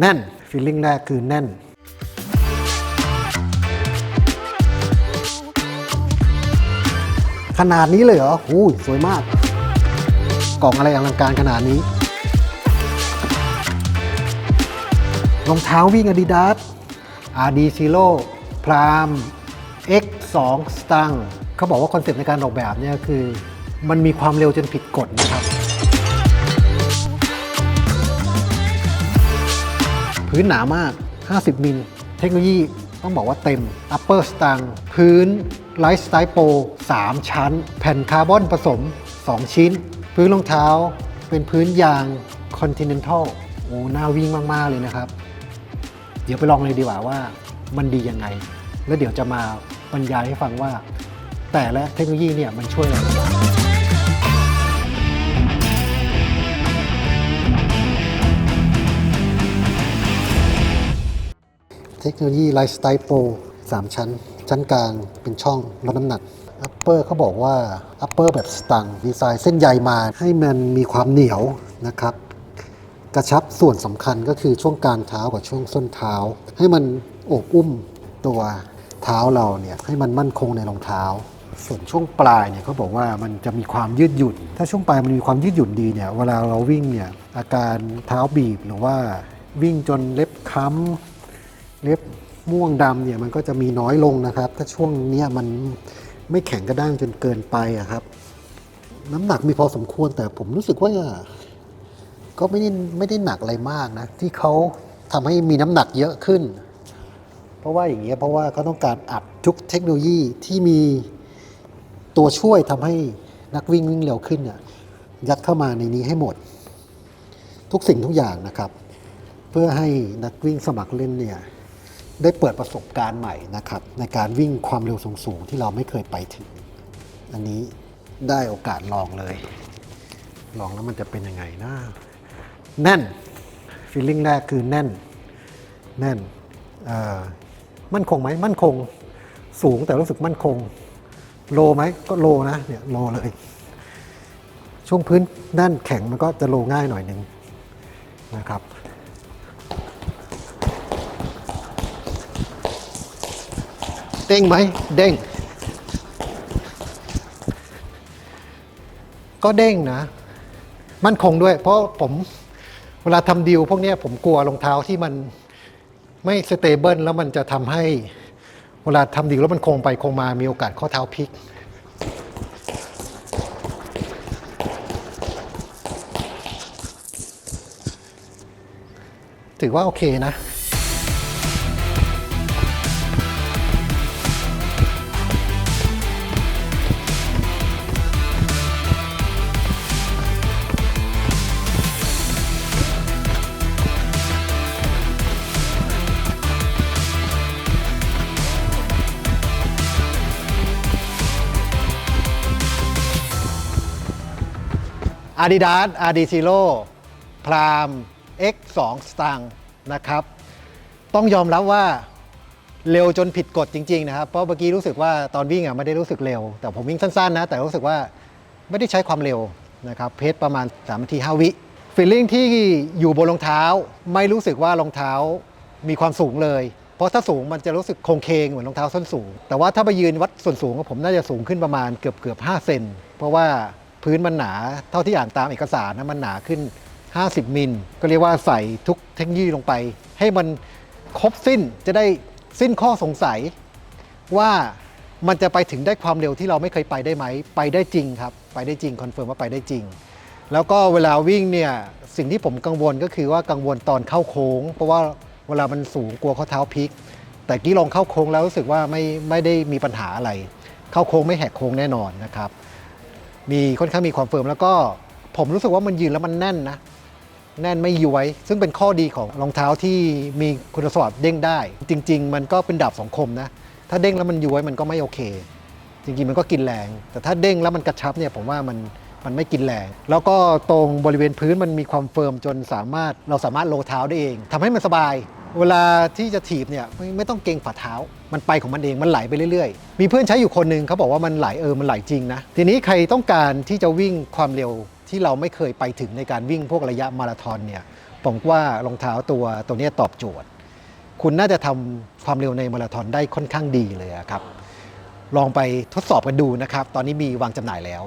แน่นฟีลลิ่งแรกคือแน่นขนาดนี้เลยเหรอหูยสวยมาก กล่องอะไรอลังการขนาดนี้ รองเท้าวิ่ง Adidas RD Zero Prime X 2 Stang เขาบอกว่าคอนเซ็ปต์ในการออกแบบเนี่ยคือ มันมีความเร็วจนผิดกฎนะครับ พื้นหนามาก 50 มิล เทคโนโลยีต้องบอกว่าเต็ม Upper Stang พื้น Light Style Pro 3ชั้น แผ่นคาร์บอนผสม 2 ชิ้น พื้นรองเท้าเป็นพื้นยาง Continental โอ้น่าวิ่งมาก ๆ เลยนะครับ เดี๋ยวไปลองเลยดีกว่าว่ามันดียังไง แล้วเดี๋ยวจะมาบรรยายให้ฟังว่า แต่ละเทคโนโลยีเนี่ยมันช่วยอะไร เทคโนโลยีไลฟ์สไตล์โปร3ชั้น ชั้นกลางเป็นช่องลดน้ำหนัก Upper เขาบอกว่า Upper แบบสตังดีไซน์เส้นใยมาให้มันมีความเหนียวนะครับ กระชับส่วนสำคัญก็คือช่วงกลางเท้ากับช่วงส้นเท้า ให้มันโอบอุ้มตัวเท้าเราเนี่ยให้มันมั่นคงในรองเท้า ส่วนช่วงปลายเนี่ยเขาบอกว่ามันจะมีความยืดหยุ่น ถ้าช่วงปลายมันมีความยืดหยุ่นดีเนี่ยเวลาเราวิ่งเนี่ยอาการเท้าบีบหรือว่าวิ่งจนเล็บค้ำ เล็บม่วงดำเนี่ยมันก็จะมีน้อยลงนะครับ ถ้าช่วงเนี้ยมันไม่แข็งกระด้างจนเกินไปอะครับ น้ำหนักมีพอสมควรแต่ผมรู้สึกว่า ก็ไม่ได้ไม่ได้หนักอะไรมากนะ ที่เขาทำให้มีน้ำหนักเยอะขึ้น เพราะว่าอย่างเงี้ยเพราะว่าเขาต้องการอัดทุกเทคโนโลยีที่มีตัวช่วยทำให้นักวิ่งวิ่งเร็วขึ้นเนี่ยยัดเข้ามาในนี้ให้หมด ทุกสิ่งทุกอย่างนะครับ เพื่อให้นักวิ่งสมัครเล่นเนี่ย ได้เปิดประสบการณ์ใหม่นะครับในการวิ่งความเร็วสูงๆที่เราไม่เคยไปถึง อันนี้ได้โอกาสลองเลย ลองแล้วมันจะเป็นยังไงนะแน่นฟีลลิ่งแรกคือแน่นแน่นมั่นคงไหมมั่นคงสูงแต่รู้สึกมั่นคง โลไหมก็โลนะเนี่ยโลเลย ช่วงพื้นด้านแข็งมันก็จะโลง่ายหน่อยหนึ่งนะครับ เด้งไหมเด้ง ก็เด้งนะ มั่นคงด้วย เพราะผมเวลาทำดีลพวกนี้ผมกลัวรองเท้าที่มันไม่สเตเบิลแล้วมันจะทำให้ เวลาทำดีลแล้วมันคงไปคงมามีโอกาสข้อเท้าพลิกถือว่าโอเคนะ Adidas RD Zero Prime X 2 Stang นะครับ ต้องยอมรับว่าเร็วจนผิดกฎจริง ๆ นะครับ เพราะเมื่อกี้รู้สึกว่าตอนวิ่งอะไม่ได้รู้สึกเร็ว แต่ผมวิ่งสั้น ๆ นะ แต่รู้สึกว่าไม่ได้ใช้ความเร็วนะครับ เพจประมาณ3นาที5วิฟีลลิ่งที่อยู่บนรองเท้า ไม่รู้สึกว่ารองเท้ามีความสูงเลย เพราะถ้าสูงมันจะรู้สึกโคงเคงเหมือนรองเท้าส้นสูง แต่ว่าถ้าไปยืนวัดส่วนสูงของผมน่าจะสูงขึ้นประมาณเกือบเกือบ5เซนเพราะว่า พื้นมันหนา เท่าที่อ่านตามเอกสารนะมันหนาขึ้น 50 มิล ก็เรียกว่าใส่ทุกเทคโนโลยีลงไป ให้มันครบสิ้นจะได้สิ้นข้อสงสัย ว่ามันจะไปถึงได้ความเร็วที่เราไม่เคยไปได้ไหม ไปได้จริงครับ ไปได้จริงคอนเฟิร์มว่าไปได้จริง แล้วก็เวลาวิ่งเนี่ยสิ่งที่ผมกังวลก็คือว่ากังวลตอนเข้าโค้ง เพราะว่าเวลามันสูงกลัวข้อเท้าพลิก แต่กี้ลองเข้าโค้งแล้วรู้สึกว่าไม่ไม่ได้มีปัญหาอะไร เข้าโค้งไม่แหกโค้งแน่นอนนะครับ มีค่อนข้างมีความเฟิร์มแล้วก็ผมรู้สึกว่ามันยืนแล้วมันแน่นนะ แน่นไม่ย้วย ซึ่งเป็นข้อดีของรองเท้าที่มีคุณสมบัติเด้งได้ จริง ๆ มันก็เป็นดาบสองคมนะ ถ้าเด้งแล้วมันย้วยมันก็ไม่โอเค จริงๆมันก็กินแรง แต่ถ้าเด้งแล้วมันกระชับเนี่ยผมว่ามันมันไม่กินแรง แล้วก็ตรงบริเวณพื้นมันมีความเฟิร์มจนสามารถเราสามารถโลเท้าได้เองทำให้มันสบาย เวลาที่จะถีบเนี่ยไม่ไม่ต้องเกรงฝ่าเท้า มันไปของมันเองมันไหลไปเรื่อยๆ มีเพื่อนใช้อยู่คนหนึ่งเขาบอกว่ามันไหลเออมันไหลจริงนะ ทีนี้ใครต้องการที่จะวิ่งความเร็วที่เราไม่เคยไปถึงในการวิ่งพวกระยะมาราธอนเนี่ยผมว่ารองเท้าตัวตัวนี้ตอบโจทย์ คุณน่าจะทำความเร็วในมาราธอนได้ค่อนข้างดีเลยอะครับ ลองไปทดสอบกันดูนะครับ ตอนนี้มีวางจำหน่ายแล้ว